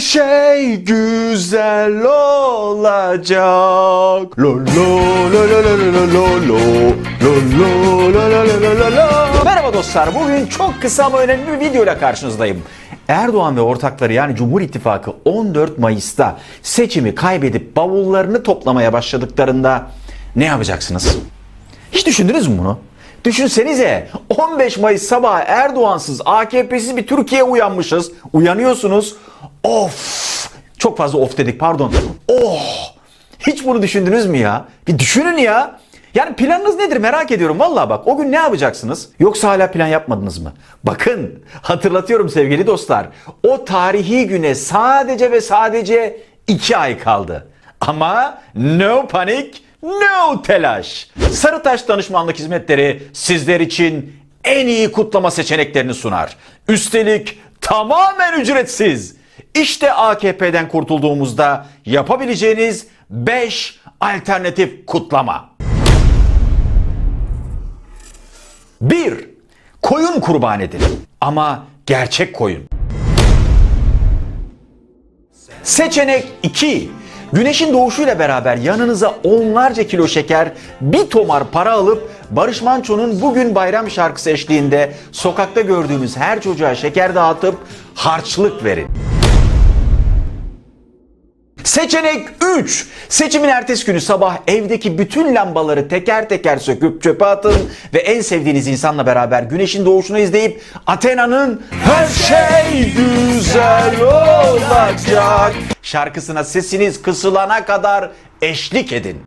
Şey güzel olacak. Lo lo lo lo lo lo lo lo lo lo lo lo lo lo lo. Merhaba dostlar. Bugün çok kısa ama önemli bir videoyla karşınızdayım. Erdoğan ve ortakları yani Cumhur İttifakı 14 Mayıs'ta seçimi kaybedip bavullarını toplamaya başladıklarında ne yapacaksınız? Hiç düşündünüz mü bunu? Düşünsenize 15 Mayıs sabahı Erdoğansız, AKP'siz bir Türkiye uyanmışız. Uyanıyorsunuz. Of! Çok fazla of dedik pardon. Oh! Hiç bunu düşündünüz mü ya? Bir düşünün ya. Yani planınız nedir merak ediyorum. Vallahi bak o gün ne yapacaksınız? Yoksa hala plan yapmadınız mı? Bakın hatırlatıyorum sevgili dostlar. O tarihi güne sadece ve sadece 2 ay kaldı. Ama no panik, no telaş. Sarıtaş Danışmanlık Hizmetleri sizler için en iyi kutlama seçeneklerini sunar. Üstelik tamamen ücretsiz. İşte AKP'den kurtulduğumuzda yapabileceğiniz 5 alternatif kutlama. 1. Koyun kurban edin. Ama gerçek koyun. Seçenek 2. Güneşin doğuşuyla beraber yanınıza onlarca kilo şeker, bir tomar para alıp Barış Manço'nun Bugün Bayram şarkısı eşliğinde sokakta gördüğümüz her çocuğa şeker dağıtıp harçlık verin. Seçenek 3. Seçimin ertesi günü sabah evdeki bütün lambaları teker teker söküp çöpe atın ve en sevdiğiniz insanla beraber güneşin doğuşunu izleyip Athena'nın her şey güzel olacak şarkısına sesiniz kısılana kadar eşlik edin.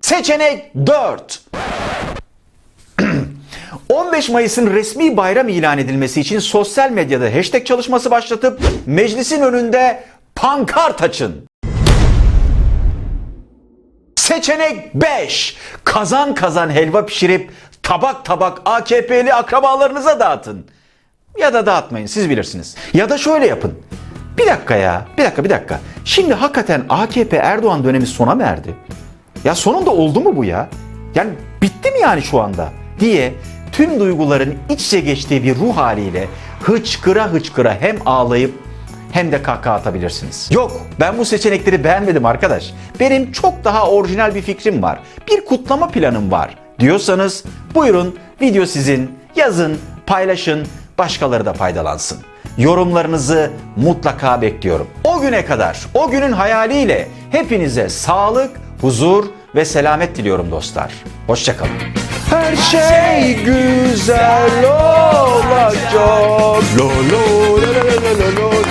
Seçenek 4. 15 Mayıs'ın resmi bayram ilan edilmesi için sosyal medyada hashtag çalışması başlatıp meclisin önünde pankart açın. Seçenek 5. Kazan kazan helva pişirip tabak tabak AKP'li akrabalarınıza dağıtın. Ya da dağıtmayın siz bilirsiniz. Ya da şöyle yapın. Bir dakika ya, bir dakika bir dakika. Şimdi hakikaten AKP Erdoğan dönemi sona mı erdi? Ya sonunda oldu mu bu ya? Yani bitti mi yani şu anda? Diye tüm duyguların iç içe geçtiği bir ruh haliyle hıçkıra hıçkıra hem ağlayıp hem de kahkaha atabilirsiniz. Yok ben bu seçenekleri beğenmedim arkadaş. Benim çok daha orijinal bir fikrim var. Bir kutlama planım var diyorsanız buyurun video sizin. Yazın, paylaşın, başkaları da faydalansın. Yorumlarınızı mutlaka bekliyorum. O güne kadar, o günün hayaliyle hepinize sağlık, huzur ve selamet diliyorum dostlar. Hoşçakalın her şey güzel olacak. Lo lo la la la la la.